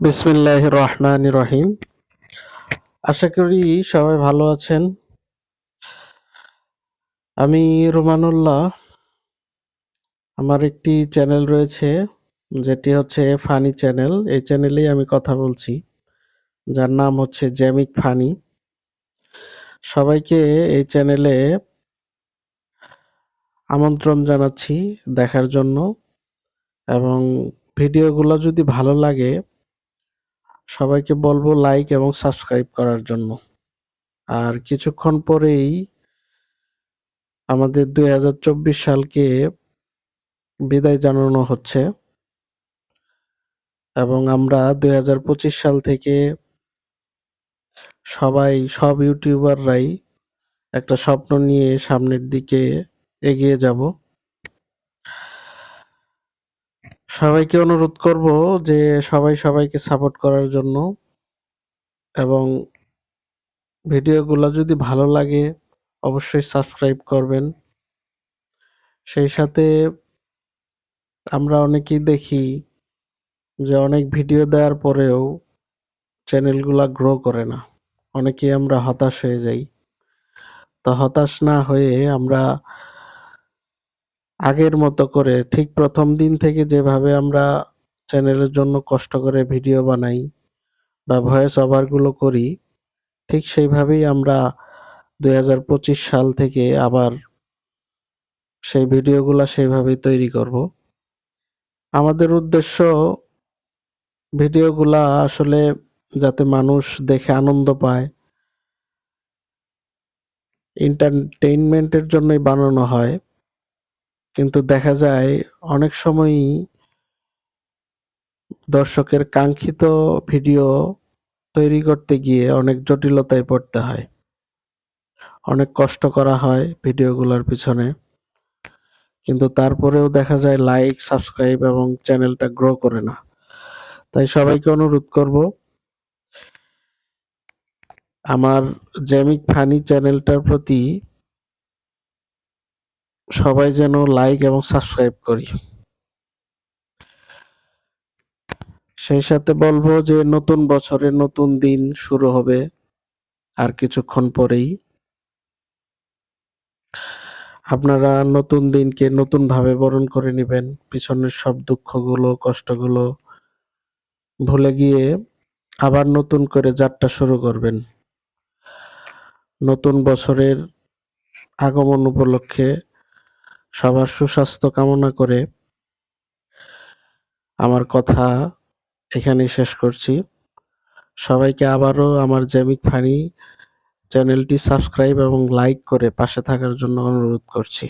বিসমিল্লাহ রহমান রহিম। আশা করি সবাই ভালো আছেন। আমি রোমানুল্লাহ। আমার একটি চ্যানেল রয়েছে, যেটি হচ্ছে ফানি চ্যানেল। এই চ্যানেলেই আমি কথা বলছি, যার নাম হচ্ছে জ্যামিক ফানি। সবাইকে এই চ্যানেলে আমন্ত্রণ জানাচ্ছি দেখার জন্য। এবং ভিডিওগুলো যদি ভালো লাগে সবাইকে বলব লাইক এবং সাবস্ক্রাইব করার জন্য। আর কিছুক্ষণ পরেই আমাদের দুই হাজার চব্বিশ সালকে বিদায় জানানো হচ্ছে। এবং আমরা দুই হাজার পঁচিশ সাল থেকে সবাই, সব ইউটিউবাররাই একটা স্বপ্ন নিয়ে সামনের দিকে এগিয়ে যাব। সবাইকে অনুরোধ করব যে সবাই সবাইকে সাপোর্ট করার জন্য এবং ভিডিওগুলো যদি ভালো লাগে, অবশ্যই সাবস্ক্রাইব করবেন। সেই সাথে আমরা অনেকেই দেখি যে অনেক ভিডিও দেওয়ার পরেও চ্যানেলগুলা গ্রো করে না। অনেকেই আমরা হতাশ হয়ে যাই। তো হতাশ না হয়ে আমরা আগের মতো করে ঠিক প্রথম দিন থেকে যেভাবে আমরা চ্যানেলের জন্য কষ্ট করে ভিডিও বানাই বা ভয়েস ওভারগুলো করি, ঠিক সেইভাবেই আমরা দু হাজার পঁচিশ সাল থেকে আবার সেই ভিডিওগুলো সেইভাবেই তৈরি করব। আমাদের উদ্দেশ্য ভিডিওগুলা আসলে যাতে মানুষ দেখে আনন্দ পায় এন্টারটেইনমেন্টের জন্যই বানানো হয়। কিন্তু দেখা যায় অনেক সময়ই দর্শকের কাঙ্ক্ষিত ভিডিও তৈরি করতে গিয়ে অনেক জটিলতায় পড়তে হয়। অনেক কষ্ট করা হয় ভিডিওগুলোর পিছনে। কিন্তু তারপরেও দেখা যায় লাইক, সাবস্ক্রাইব এবং চ্যানেলটা গ্রো করে না। তাই সবাইকে অনুরোধ করব, আমার জ্যামিক ফানি চ্যানেলটার প্রতি সবাই যেন লাইক এবং সাবস্ক্রাইব করি। সেই সাথে বলব যে নতুন বছরে নতুন দিন শুরু হবে আর কিছুক্ষণ পরেই। আপনারা নতুন দিনকে নতুন ভাবে বরণ করে নেবেন। পিছনের সব দুঃখগুলো, কষ্টগুলো ভুলে গিয়ে আবার নতুন করে যাত্রা শুরু করবেন। নতুন বছরের আগমন উপলক্ষে সবার সুস্বাস্থ্য কামনা করে আমার কথা এখানেই শেষ করছি। সবাইকে আবারও আমার জ্যামিক ফানি চ্যানেলটি সাবস্ক্রাইব এবং লাইক করে পাশে থাকার জন্য অনুরোধ করছি।